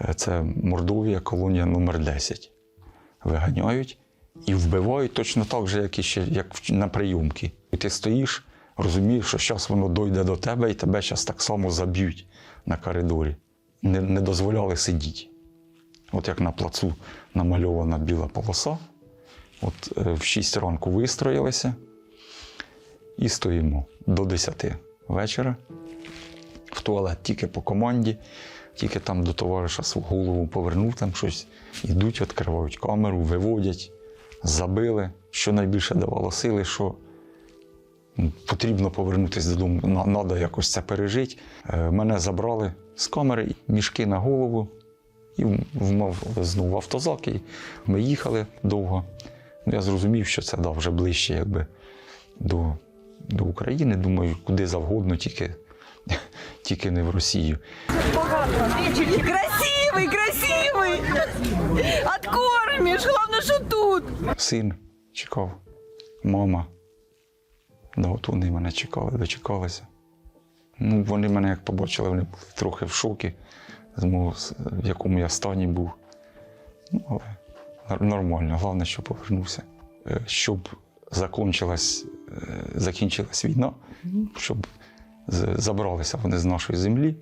Е, Це Мордовія, колонія номер 10 Виганяють і вбивають точно так же, як, і ще, як на прийомки. І ти стоїш, розумієш, що зараз воно дойде до тебе і тебе зараз так само заб'ють на коридорі. Не, не дозволяли сидіти. От як на плацу намальована біла полоса. От е, в 6 ранку вистроїлися і стоїмо до 10 вечора. Туалет тільки по команді, тільки там до товариша свого голову повернув, там щось. Ідуть, відкривають камеру, виводять, забили. Що найбільше давало сили, що потрібно повернутися додому, треба якось це пережити. Е, Мене забрали з камери, мішки на голову, і вмов знову автозак, і ми їхали довго. Ну, я зрозумів, що це да, вже ближче якби, до, до України. Думаю, куди завгодно, тільки, тільки не в Росію. Красивый, красивый! Откормишь, главное, что тут! Син чекав, мама. Да, от вони мене чекали, дочекалися. Ну, вони мене як побачили, вони були трохи в шокі, в якому я стані був. Ну, але нормально, головне, що повернувся. Е, Щоб закончилась, е, закінчилась війна, щоб забралися вони з нашої землі.